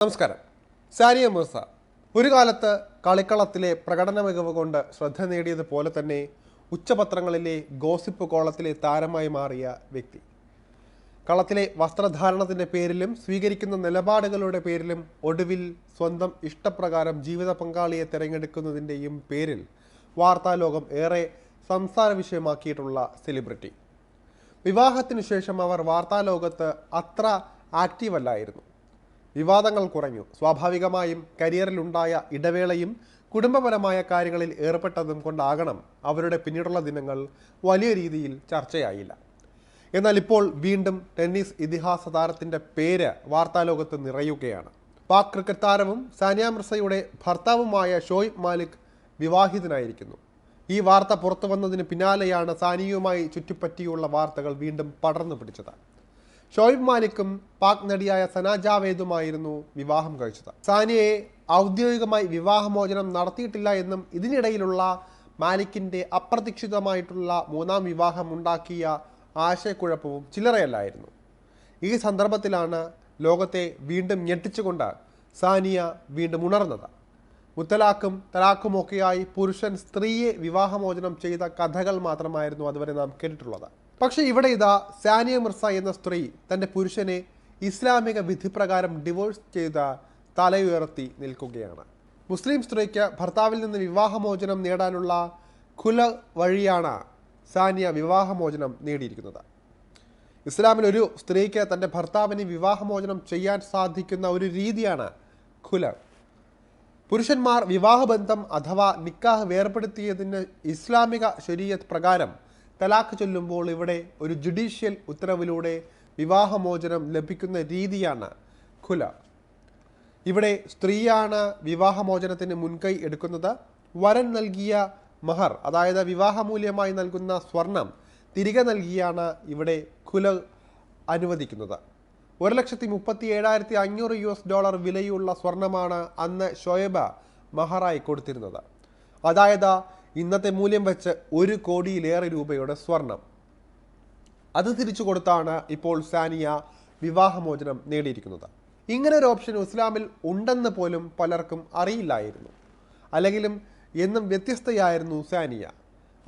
നമസ്കാരം. സാനിയ മിർസ ഒരു കാലത്ത് കളിക്കളത്തിലെ പ്രകടന മികവ് കൊണ്ട് ശ്രദ്ധ നേടിയതുപോലെ തന്നെ ഉച്ചപത്രങ്ങളിലെ ഗോസിപ്പ് കോളത്തിലെ താരമായി മാറിയ വ്യക്തി. കളത്തിലെ വസ്ത്രധാരണത്തിന്റെ പേരിലും സ്വീകരിക്കുന്ന നിലപാടുകളുടെ പേരിലും ഒടുവിൽ സ്വന്തം ഇഷ്ടപ്രകാരം ജീവിത പങ്കാളിയെ തിരഞ്ഞെടുക്കുന്നതിന്റെയും പേരിൽ വാർത്താലോകം ഏറെ സംസാര വിഷയമാക്കിയിട്ടുള്ള സെലിബ്രിറ്റി. വിവാഹത്തിനു ശേഷം അവർ വാർത്താലോകത്ത് അത്ര ആക്റ്റീവ് അല്ലായിരുന്നു വിവാദങ്ങൾ കുറഞ്ഞു. സ്വാഭാവികമായും കരിയറിലുണ്ടായ ഇടവേളയും കുടുംബപരമായ കാര്യങ്ങളിൽ ഏർപ്പെട്ടതും കൊണ്ടാകണം അവരുടെ പിന്നീടുള്ള ദിനങ്ങൾ വലിയ രീതിയിൽ ചർച്ചയായില്ല. എന്നാൽ ഇപ്പോൾ വീണ്ടും ടെന്നീസ് ഇതിഹാസ താരത്തിന്റെ പേര് വാർത്താലോകത്ത് നിറയുകയാണ്. പാക് ക്രിക്കറ്റ് താരവും സാനിയ മിർസയുടെ ഭർത്താവുമായ ഷോയിബ് മാലിക് വിവാഹിതനായിരിക്കുന്നു. ഈ വാർത്ത പുറത്തു വന്നതിന് പിന്നാലെയാണ് സാനിയയുമായി ചുറ്റിപ്പറ്റിയുള്ള വാർത്തകൾ വീണ്ടും പടർന്നു പിടിച്ചത്. ഷോയിബ് മാലിക്കും പാക് നടിയായ സന ജാവേദുമായിരുന്നു വിവാഹം കഴിച്ചത്. സാനിയെ ഔദ്യോഗികമായി വിവാഹമോചനം നടത്തിയിട്ടില്ല എന്നും ഇതിനിടയിലുള്ള മാലിക്കിന്റെ അപ്രതീക്ഷിതമായിട്ടുള്ള മൂന്നാം വിവാഹം ഉണ്ടാക്കിയ ആശയക്കുഴപ്പവും ചില്ലറയല്ലായിരുന്നു. ഈ സന്ദർഭത്തിലാണ് ലോകത്തെ വീണ്ടും ഞെട്ടിച്ചുകൊണ്ട് സാനിയ വീണ്ടും ഉണർന്നത്. മുത്തലാഖും തലാഖുമൊക്കെയായി പുരുഷൻ സ്ത്രീയെ വിവാഹമോചനം ചെയ്ത കഥകൾ മാത്രമായിരുന്നു അതുവരെ നാം കേട്ടിട്ടുള്ളത്. പക്ഷേ ഇവിടെ ഇതാ സാനിയ മിർസ എന്ന സ്ത്രീ തന്റെ പുരുഷനെ ഇസ്ലാമിക വിധിപ്രകാരം ഡിവോഴ്സ് ചെയ്ത തലയുയർത്തി നിൽക്കുകയാണ്. മുസ്ലിം സ്ത്രീക്ക് ഭർത്താവിൽ നിന്ന് വിവാഹമോചനം നേടാനുള്ള കുല വഴിയാണ് സാനിയ വിവാഹമോചനം നേടിയിരിക്കുന്നത്. ഇസ്ലാമിൽ ഒരു സ്ത്രീക്ക് തന്റെ ഭർത്താവിന് വിവാഹമോചനം ചെയ്യാൻ സാധിക്കുന്ന ഒരു രീതിയാണ് ഖുല പുരുഷന്മാർ വിവാഹബന്ധം അഥവാ നിക്കാഹ് വേർപ്പെടുത്തിയതിന് ഇസ്ലാമിക ശരീഅത്ത് പ്രകാരം തലാഖ് ചൊല്ലുമ്പോൾ ഇവിടെ ഒരു ജുഡീഷ്യൽ ഉത്തരവിലൂടെ വിവാഹമോചനം ലഭിക്കുന്ന രീതിയാണ് ഖുല. ഇവിടെ സ്ത്രീയാണ് വിവാഹമോചനത്തിന് മുൻകൈ എടുക്കുന്നത്. വരൻ നൽകിയ മഹർ അതായത് വിവാഹമൂല്യമായി നൽകുന്ന സ്വർണം തിരികെ നൽകിയാണ് ഇവിടെ ഖുല അനുവദിക്കുന്നത്. ഒരു ലക്ഷത്തി മുപ്പത്തി ഏഴായിരത്തി അഞ്ഞൂറ് യു എസ് ഡോളർ വിലയുള്ള സ്വർണമാണ് അന്ന് ഷോയബ മഹറായി കൊടുത്തിരുന്നത്. അതായത് ഇന്നത്തെ മൂല്യം വെച്ച് ഒരു കോടിയിലേറെ രൂപയുടെ സ്വർണം. അത് തിരിച്ചു കൊടുത്താണ് ഇപ്പോൾ സാനിയ വിവാഹമോചനം നേടിയിരിക്കുന്നത്. ഇങ്ങനെ ഒരു ഓപ്ഷൻ ഇസ്ലാമിൽ ഉണ്ടെന്ന് പോലും പലർക്കും അറിയില്ലായിരുന്നു. അല്ലെങ്കിലും എന്നും വ്യത്യസ്തയായിരുന്നു സാനിയ.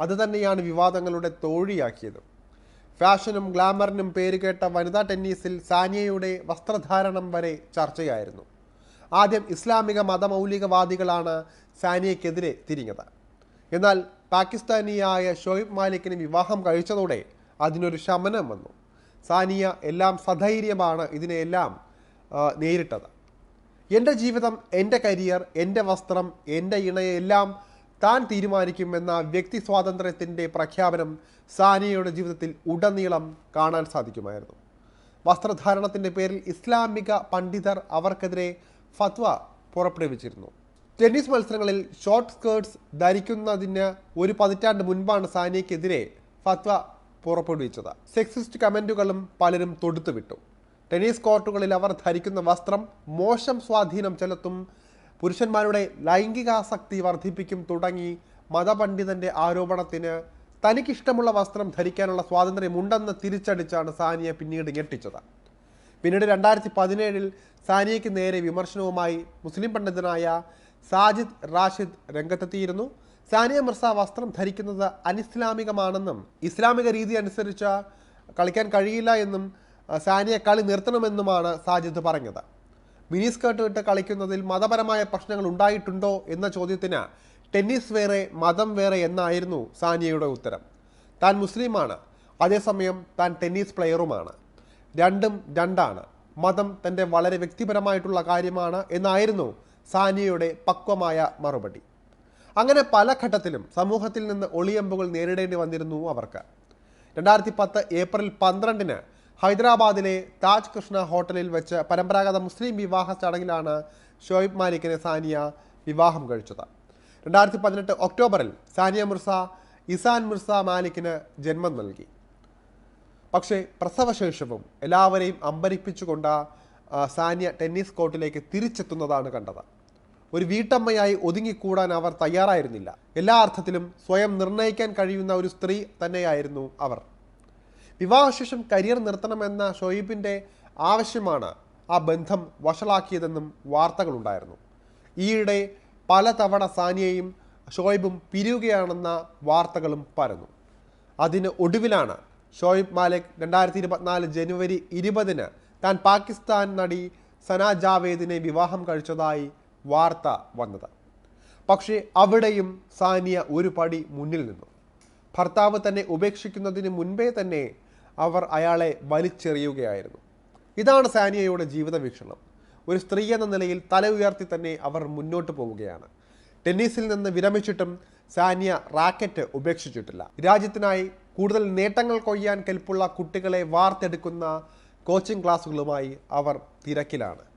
അത് തന്നെയാണ് വിവാദങ്ങളുടെ തോഴിയാക്കിയത്. ഫാഷനും ഗ്ലാമറിനും പേരുകേട്ട വനിതാ ടെന്നീസിൽ സാനിയയുടെ വസ്ത്രധാരണം വരെ ചർച്ചയായിരുന്നു. ആദ്യം ഇസ്ലാമിക മതമൗലികവാദികളാണ് സാനിയക്കെതിരെ തിരിഞ്ഞത്. എന്നാൽ പാകിസ്ഥാനിയായ ഷോയിബ് മാലിക്കിന് വിവാഹം കഴിച്ചതോടെ അതിനൊരു ശമനം വന്നു. സാനിയ എല്ലാം സധൈര്യമാണ് ഇതിനെയെല്ലാം നേരിട്ടത്. എന്റെ ജീവിതം എന്റെ കരിയർ എന്റെ വസ്ത്രം എന്റെ ഇണയെല്ലാം താൻ തീരുമാനിക്കുമെന്ന വ്യക്തി സ്വാതന്ത്ര്യത്തിന്റെ പ്രഖ്യാപനം സാനിയയുടെ ജീവിതത്തിൽ ഉടനീളം കാണാൻ സാധിക്കുമായിരുന്നു. വസ്ത്രധാരണത്തിന്റെ പേരിൽ ഇസ്ലാമിക പണ്ഡിതർ അവർക്കെതിരെ ഫത്വ പുറപ്പെടുവിച്ചിരുന്നു. ടെന്നീസ് മത്സരങ്ങളിൽ ഷോർട്ട് സ്കേർട്സ് ധരിക്കുന്നതിന് ഒരു പതിറ്റാണ്ട് മുൻപാണ് സാനിയക്കെതിരെ ഫത്വ പുറപ്പെടുവിച്ചത്. സെക്സിസ്റ്റ് കമന്റുകളും പലരും തൊടുത്തുവിട്ടു. ടെന്നീസ് കോർട്ടുകളിൽ അവർ ധരിക്കുന്ന വസ്ത്രം മോശം സ്വാധീനം ചെലുത്തും പുരുഷന്മാരുടെ ലൈംഗികാസക്തി വർദ്ധിപ്പിക്കും തുടങ്ങി മതപണ്ഡിതന്റെ ആരോപണത്തിന് തനിക്കിഷ്ടമുള്ള വസ്ത്രം ധരിക്കാനുള്ള സ്വാതന്ത്ര്യമുണ്ടെന്ന് തിരിച്ചടിച്ചാണ് സാനിയ പിന്നീട് ഞെട്ടിച്ചത്. പിന്നീട് രണ്ടായിരത്തി പതിനേഴിൽ സാനിയയ്ക്ക് നേരെ വിമർശനവുമായി മുസ്ലിം പണ്ഡിതനായ സാജിദ് റാഷിദ് രംഗത്തെത്തിയിരുന്നു. സാനിയ മിർസ വസ്ത്രം ധരിക്കുന്നത് അനിസ്ലാമികമാണെന്നും ഇസ്ലാമിക രീതി അനുസരിച്ച് കളിക്കാൻ കഴിയില്ല എന്നും സാനിയ കളി നിർത്തണമെന്നുമാണ് സാജിദ് പറഞ്ഞത്. മിനി സ്കേർട്ട് ഇട്ട് കളിക്കുന്നതിൽ മതപരമായ പ്രശ്നങ്ങൾ ഉണ്ടായിട്ടുണ്ടോ എന്ന ചോദ്യത്തിന് ടെന്നീസ് വേറെ മതം വേറെ എന്നായിരുന്നു സാനിയയുടെ ഉത്തരം. താൻ മുസ്ലിമാണ് അതേസമയം താൻ ടെന്നീസ് പ്ലെയറുമാണ്. രണ്ടും രണ്ടാണ്. മതം തന്റെ വളരെ വ്യക്തിപരമായിട്ടുള്ള കാര്യമാണ് എന്നായിരുന്നു സാനിയയുടെ പക്വമായ മറുപടി. അങ്ങനെ പല ഘട്ടത്തിലും സമൂഹത്തിൽ നിന്ന് ഒളിയമ്പുകൾ നേരിടേണ്ടി വന്നിരുന്നു അവർക്ക്. രണ്ടായിരത്തി പത്ത് ഏപ്രിൽ പന്ത്രണ്ടിന് ഹൈദരാബാദിലെ താജ് കൃഷ്ണ ഹോട്ടലിൽ വെച്ച് പരമ്പരാഗത മുസ്ലിം വിവാഹ ചടങ്ങിലാണ് ഷോയിബ് മാലിക്കിനെ സാനിയ വിവാഹം കഴിച്ചത്. രണ്ടായിരത്തി പതിനെട്ട് ഒക്ടോബറിൽ സാനിയ മിർസ ഇസാൻ മിർസ മാലിക്കിന് ജന്മം നൽകി. പക്ഷേ പ്രസവശേഷവും എല്ലാവരെയും അമ്പരിപ്പിച്ചുകൊണ്ട് സാനിയ ടെന്നീസ് കോർട്ടിലേക്ക് തിരിച്ചെത്തുന്നതാണ് കണ്ടത്. ഒരു വീട്ടമ്മയായി ഒതുങ്ങിക്കൂടാൻ അവർ തയ്യാറായിരുന്നില്ല. എല്ലാ അർത്ഥത്തിലും സ്വയം നിർണയിക്കാൻ കഴിയുന്ന ഒരു സ്ത്രീ തന്നെയായിരുന്നു അവർ. വിവാഹശേഷം കരിയർ നിർത്തണമെന്ന ഷൊയ്ബിന്റെ ആവശ്യമാണ് ആ ബന്ധം വഷളാക്കിയതെന്നും വാർത്തകളുണ്ടായിരുന്നു. ഈയിടെ പലതവണ സാനിയയും ഷോയിബും പിരിയുകയാണെന്ന വാർത്തകളും പരന്നു. അതിന് ഒടുവിലാണ് ഷോയിബ് മാലിക് രണ്ടായിരത്തി ഇരുപത്തിനാല് ജനുവരി ഇരുപതിന് താൻ പാകിസ്ഥാൻ നടി സന ജാവേദിനെ വിവാഹം കഴിച്ചതായി വാർത്ത വന്നത്. പക്ഷേ അവിടെയും സാനിയ ഒരു പടി മുന്നിൽ നിന്നു. ഭർത്താവ് തന്നെ ഉപേക്ഷിക്കുന്നതിന് മുൻപേ തന്നെ അവർ അയാളെ വലിച്ചെറിയുകയായിരുന്നു. ഇതാണ് സാനിയയുടെ ജീവിത വീക്ഷണം. ഒരു സ്ത്രീ എന്ന നിലയിൽ തല ഉയർത്തി തന്നെ അവർ മുന്നോട്ട് പോവുകയാണ്. ടെന്നീസിൽ നിന്ന് വിരമിച്ചിട്ടും സാനിയ റാക്കറ്റ് ഉപേക്ഷിച്ചിട്ടില്ല. രാജ്യത്തിനായി കൂടുതൽ നേട്ടങ്ങൾ കൊയ്യാൻ കെൽപ്പുള്ള കുട്ടികളെ വാർത്തെടുക്കുന്ന കോച്ചിംഗ് ക്ലാസ്സുകളുമായി അവർ തിരക്കിലാണ്.